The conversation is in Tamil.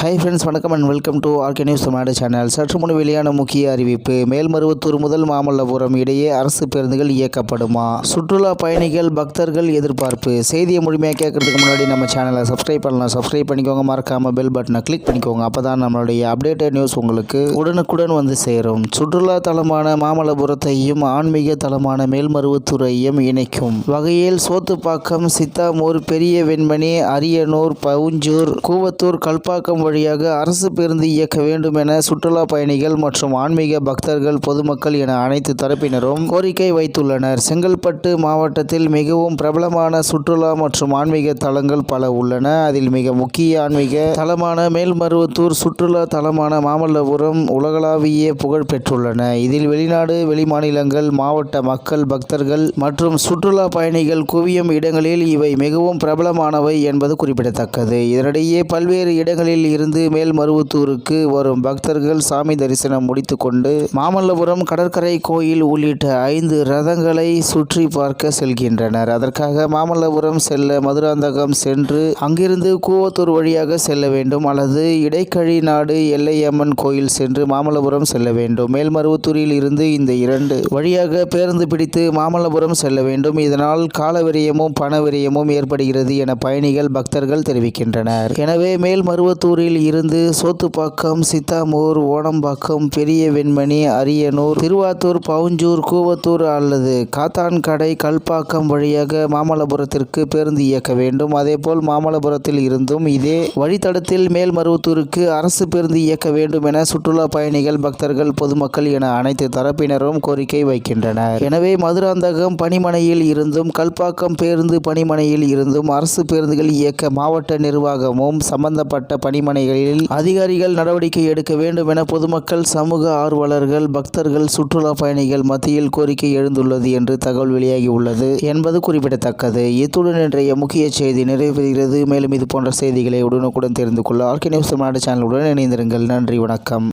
ஹாய் ஃப்ரெண்ட்ஸ் வணக்கம் and welcome to RK news Tamil Nadu channel சற்று முன் வெளியான முக்கிய அறிவிப்பு மேல்மருவத்தூர் முதல் மாமல்லபுரம் இடையே அரசு பேருந்துகள் இயக்கப்படுமா? சுற்றுலா பயணிகள் பக்தர்கள் எதிர்பார்ப்பு. செய்தியை முழுமையாக கேட்கறதுக்கு முன்னாடி நம்ம சேனலை சப்ஸ்கிரைப் பண்ணலாம். சப்ஸ்கிரைப் பண்ணிக்கோங்க மறக்காம பெல் பட்டனை கிளிக் பண்ணிக்கோங்க. அப்போ தான் நம்மளுடைய அப்டேட்டட் நியூஸ் உங்களுக்கு உடனுக்குடன் வந்து சேரும். சுற்றுலா தலமான மாமல்லபுரத்தையும் ஆன்மீக தலமான மேல்மருவத்தூரையும் இணைக்கும். வகையில் சோத்துப்பாக்கம் சித்தாமூர் பெரிய வெண்மணி அரியனூர் பவுஞ்சூர் கூவத்தூர் கல்பாக்கம் வழியாக அரசு பேருந்து இயக்க வேண்டும் என சுற்றுலா பயணிகள் மற்றும் ஆன்மீக பக்தர்கள் பொதுமக்கள் என அனைத்து தரப்பினரும் கோரிக்கை வைத்துள்ளனர். செங்கல்பட்டு மாவட்டத்தில் மிகவும் பிரபலமான சுற்றுலா மற்றும் ஆன்மீக தலங்கள் பல உள்ளன. அதில் மிக முக்கிய ஆன்மீக தலமான மேல்மருவத்தூர் சுற்றுலா தலமான மாமல்லபுரம் உலகளாவிய புகழ் பெற்றுள்ளன. இதில் வெளிநாடு வெளிமாநிலங்கள் மாவட்ட மக்கள் பக்தர்கள் மற்றும் சுற்றுலா பயணிகள் குவியும் இடங்களில் இவை மிகவும் பிரபலமானவை என்பது குறிப்பிடத்தக்கது. இதனிடையே பல்வேறு இடங்களில் இருந்து மேல்மருவத்தூருக்கு வரும் பக்தர்கள் சாமி தரிசனம் முடித்துக்கொண்டு மாமல்லபுரம் கடற்கரை கோயில் உள்ளிட்ட ஐந்து ரதங்களை சுற்றி பார்க்க செல்கின்றனர். அதற்காக மாமல்லபுரம் செல்ல மதுராந்தகம் சென்று அங்கிருந்து கூவத்தூர் வழியாக செல்ல வேண்டும். அல்லது இடைக்கழி நாடு எல்லையம்மன் கோயில் சென்று மாமல்லபுரம் செல்ல வேண்டும். மேல்மருவத்தூரில் இருந்து இந்த இரண்டு வழியாக பேருந்து பிடித்து மாமல்லபுரம் செல்ல வேண்டும். இதனால் காலவிரயமும் பணவிரயமும் ஏற்படுகிறது என பயணிகள் பக்தர்கள் தெரிவிக்கின்றனர். எனவே மேல்மருவத்தூரில் இருந்து சோத்துப்பாக்கம் சித்தாமூர் ஓணம்பாக்கம் பெரிய வெண்மணி அரியனூர் திருவாத்தூர் பவுஞ்சூர் கூவத்தூர் அல்லது காத்தான்கடை கல்பாக்கம் வழியாக மாமல்லபுரத்திற்கு பேருந்து இயக்க வேண்டும். அதேபோல் மாமல்லபுரத்தில் இருந்தும் இதே வழித்தடத்தில் மேல்மருவத்தூருக்கு அரசு பேருந்து இயக்க வேண்டும் என சுற்றுலா பயணிகள் பக்தர்கள் பொதுமக்கள் என அனைத்து தரப்பினரும் கோரிக்கை வைக்கின்றனர். எனவே மதுராந்தகம் பணிமனையில் இருந்தும் கல்பாக்கம் பேருந்து பணிமனையில் இருந்தும் அரசு பேருந்துகள் இயக்க மாவட்ட நிர்வாகமும் சம்பந்தப்பட்ட பணிமனை பணிகளில் அதிகாரிகள் நடவடிக்கை எடுக்க வேண்டும் என பொதுமக்கள் சமூக ஆர்வலர்கள் பக்தர்கள் சுற்றுலா பயணிகள் மத்தியில் கோரிக்கை எழுந்துள்ளது என்று தகவல் வெளியாகியுள்ளது என்பது குறிப்பிடத்தக்கது. இத்துடன் இன்றைய முக்கிய செய்தி நிறைவேறுகிறது மேலும் இது போன்ற செய்திகளை உடனுக்குடன் தெரிந்து கொள்ள ஆர்கே நியூஸ் தமிழ்நாடு சேனலுடன் இணைந்திருங்கள். நன்றி வணக்கம்.